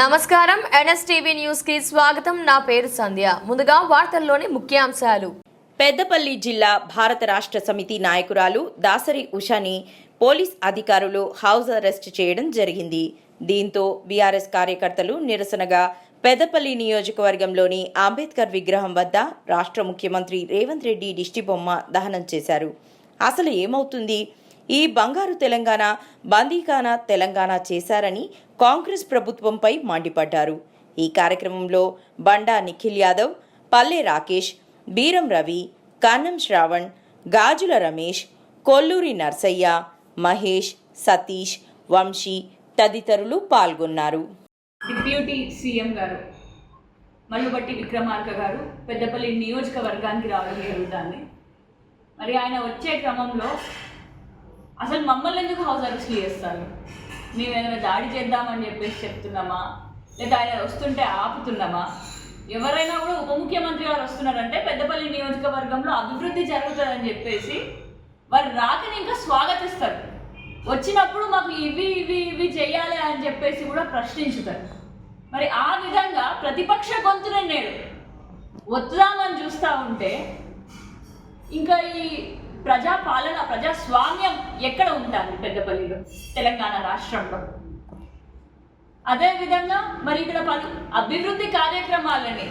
నమస్కారం. ఎన్ఎస్టీవీ న్యూస్కి స్వాగతం. నా పేరు సంధ్య. ముందుగా వార్తల్లోని ముఖ్యాంశాలు. పెద్దపల్లి జిల్లా భారత రాష్ట్ర సమితి నాయకురాలు దాసరి ఉషాని పోలీస్ అధికారులు హౌస్ అరెస్ట్ చేయడం జరిగింది. దీంతో బీఆర్ఎస్ కార్యకర్తలు నిరసనగా పెద్దపల్లి నియోజకవర్గంలోని అంబేద్కర్ విగ్రహం వద్ద రాష్ట్ర ముఖ్యమంత్రి రేవంత్ రెడ్డి దిష్టిబొమ్మ దహనం చేశారు. అసలు ఏమవుతుంది? ఈ బంగారు తెలంగాణ బందీఖానా తెలంగాణ చేశారని కాంగ్రెస్ ప్రభుత్వంపై మండిపడ్డారు. ఈ కార్యక్రమంలో బండా నిఖిల్ యాదవ్ పల్లె రాకేష్ బీరం రవి కన్నం శ్రావణ్ గాజుల రమేష్ కొల్లూరి నర్సయ్య మహేష్ సతీష్ వంశీ తదితరులు పాల్గొన్నారు. డిప్యూటీ సీఎం గారు మల్లుబట్టి విక్రమార్క గారు పెద్దపల్లి నియోజకవర్గానికి రావడం జరుగుతుంది. మరి ఆయన వచ్చే క్రమంలో అసలు మమ్మల్ని ఎందుకు హౌస్ అరెస్ట్ చేస్తారు? మేము ఏమైనా దాడి చేద్దామని చెప్పేసి చెప్తున్నామా? లేదా ఆయన వస్తుంటే ఆపుతున్నామా? ఎవరైనా కూడా ఉప ముఖ్యమంత్రి గారు వస్తున్నారంటే పెద్దపల్లి నియోజకవర్గంలో అభివృద్ధి జరుగుతుందని చెప్పేసి వారు రాకని ఇంకా స్వాగతిస్తారు. వచ్చినప్పుడు మాకు ఇవి ఇవి ఇవి చేయాలి అని చెప్పేసి కూడా ప్రశ్నించుతారు. మరి ఆ విధంగా ప్రతిపక్ష గొంతునే నేడు. వద్దామని చూస్తూ ఉంటే ఇంకా ఈ ప్రజా పాలన ప్రజాస్వామ్యం ఎక్కడ ఉండాలి పెద్దపల్లిలో? తెలంగాణ రాష్ట్రంలో. అదేవిధంగా మరి ఇక్కడ పలు అభివృద్ధి కార్యక్రమాలని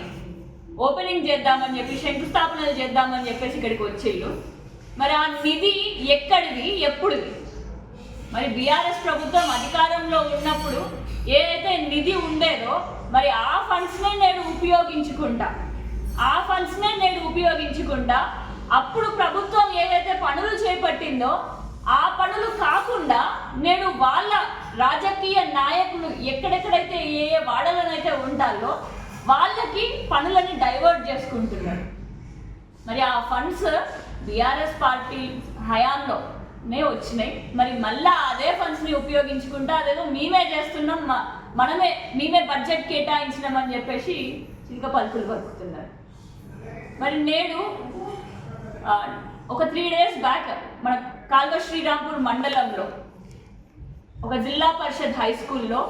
ఓపెనింగ్ చేద్దామని చెప్పి శంకుస్థాపనలు చేద్దామని చెప్పేసి ఇక్కడికి వచ్చిళ్ళు. మరి ఆ నిధి ఎక్కడిది? ఎప్పుడుది? మరి బీఆర్ఎస్ ప్రభుత్వం అధికారంలో ఉన్నప్పుడు ఏదైతే నిధి ఉండేదో మరి ఆ ఫండ్స్నే నేను ఉపయోగించుకుంటా. ఆ ఫండ్స్నే నేను ఉపయోగించుకుంటా. అప్పుడు ప్రభుత్వం ఏదైతే పనులు చేపట్టిందో ఆ పనులు కాకుండా నేను వాళ్ళ రాజకీయ నాయకులు ఎక్కడెక్కడైతే ఏ ఏ వాడలనైతే ఉండాలో వాళ్ళకి పనులని డైవర్ట్ చేసుకుంటున్నారు. మరి ఆ ఫండ్స్ బీఆర్ఎస్ పార్టీ హయాంలో నే వచ్చినాయి. మరి మళ్ళా అదే ఫండ్స్ని ఉపయోగించుకుంటా అదేదో మేమే చేస్తున్నాం మనమే మేమే బడ్జెట్ కేటాయించినామని చెప్పేసి చిలుక పలుకులు పలుకుతున్నారు. మరి నేడు ఒక త్రీ డేస్ బ్యాక్ మన కాల్వ శ్రీరాంపూర్ మండలంలో ఒక జిల్లా పరిషత్ హై స్కూల్లో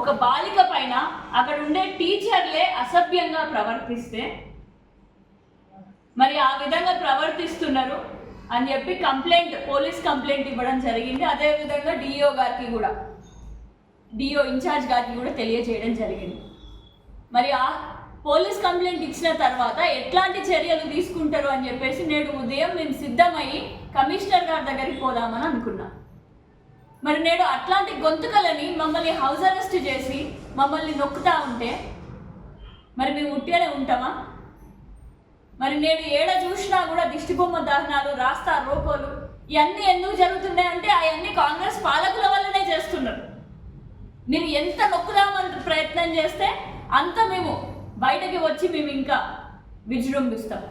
ఒక బాలిక పైన అక్కడ ఉండే టీచర్లే అసభ్యంగా ప్రవర్తిస్తే మరి ఆ విధంగా ప్రవర్తిస్తున్నారు అని చెప్పి కంప్లైంట్ పోలీస్ కంప్లైంట్ ఇవ్వడం జరిగింది. అదే విధంగా డిఓ గారికి కూడా డిఓ ఇన్ఛార్జ్ గారికి కూడా తెలియజేయడం జరిగింది. మరి ఆ పోలీస్ కంప్లైంట్ ఇచ్చిన తర్వాత ఎట్లాంటి చర్యలు తీసుకుంటారు అని చెప్పేసి నేడు ఉదయం మేము సిద్ధమయ్యి కమిషనర్ గారి దగ్గరికి పోదామని అనుకున్నాం. మరి నేడు అట్లాంటి గొంతుకలని మమ్మల్ని హౌస్ అరెస్ట్ చేసి మమ్మల్ని నొక్కుతా ఉంటే మరి మేము ఉట్టిగానే ఉంటామా? మరి నేను ఏడ చూసినా కూడా దిష్టిబొమ్మ దహనాలు రాస్తా రోకోలు ఇవన్నీ ఎందుకు జరుగుతున్నాయంటే అవన్నీ కాంగ్రెస్ పాలకుల వల్లనే చేస్తున్నారు. మీరు ఎంత నొక్కుదామని ప్రయత్నం చేస్తే అంత మేము బయటకి వచ్చి మేము ఇంకా విజృంభిస్తాం.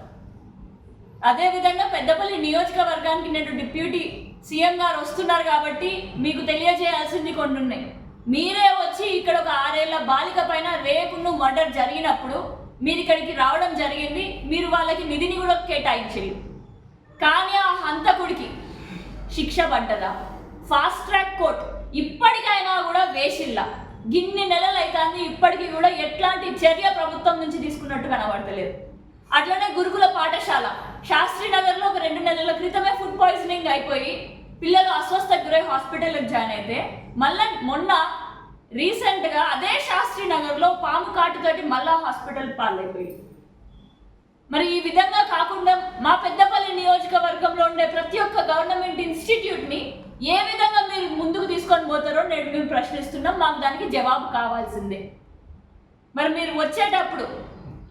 అదేవిధంగా పెద్దపల్లి నియోజకవర్గానికి నేను డిప్యూటీ సీఎం గారు వస్తున్నారు కాబట్టి మీకు తెలియజేయాల్సింది కొన్ని ఉన్నాయి మీరే వచ్చి ఇక్కడ ఒక ఆరేళ్ళ బాలిక పైన రేపును మర్డర్ జరిగినప్పుడు మీరు ఇక్కడికి రావడం జరిగింది మీరు వాళ్ళకి నిధిని కూడా కేటాయించేది కానీ ఆ హంతకుడికి శిక్ష పడ్డదా? ఫాస్ట్ ట్రాక్ కోర్ట్ ఇప్పటికైనా కూడా వేసిల్లా? గిన్ని నెలలు అవుతుంది ఇప్పటికీ కూడా ఎట్లాంటి చర్య ప్రభుత్వం నుంచి తీసుకున్నట్టు కనబడతలేదు. అట్లనే గురుకుల పాఠశాల. శాస్త్రి నగర్లో ఒక రెండు నెలల క్రితమే ఫుడ్ పాయిజనింగ్ అయిపోయి పిల్లలు అస్వస్థకు గురై హాస్పిటల్కి జాయిన్ అయితే మళ్ళా మొన్న రీసెంట్గా అదే శాస్త్రి నగర్లో పాము కాటుతోటి మళ్ళా హాస్పిటల్ పాలైపోయి మరి ఈ విధంగా కాకుండా మా పెద్దపల్లి నియోజకవర్గంలో ఉండే ప్రతి ఒక్క గవర్నమెంట్ ఇన్స్టిట్యూట్ని ఏ విధంగా మీరు ముందుకు తీసుకొని పోతారో నేడు మేము ప్రశ్నిస్తున్నాం మాకు దానికి జవాబు కావాల్సిందే. మరి మీరు వచ్చేటప్పుడు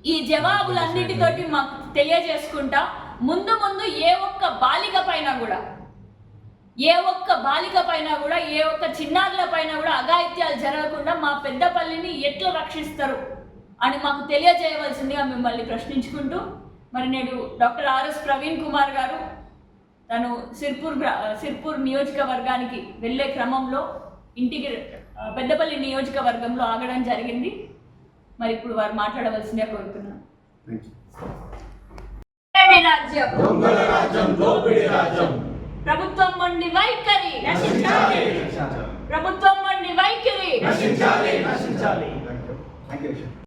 ఈ జవాబులన్నిటితోటి మాకు తెలియజేసుకుంటా ముందు ముందు ఏ ఒక్క బాలిక పైన కూడా ఏ ఒక్క బాలిక పైన కూడా ఏ ఒక్క చిన్నారుల పైన కూడా అఘాయిత్యాలు జరగకుండా మా పెద్దపల్లిని ఎట్లా రక్షిస్తారు అని మాకు తెలియజేయవలసిందిగా మిమ్మల్ని ప్రశ్నించుకుంటూ మరి నేడు డాక్టర్ ఆర్ఎస్ ప్రవీణ్ కుమార్ గారు తను సిర్పూర్ సిర్పూర్ నియోజకవర్గానికి వెళ్ళే క్రమంలో ఇంటికి పెద్దపల్లి నియోజకవర్గంలో ఆగడం జరిగింది. మరి ఇప్పుడు వారు మాట్లాడవలసిందిగా కోరుతున్నాను. ప్రభుత్వం మొండి వైఖరి నశించాలి. ప్రభుత్వం మొండి వైఖరి.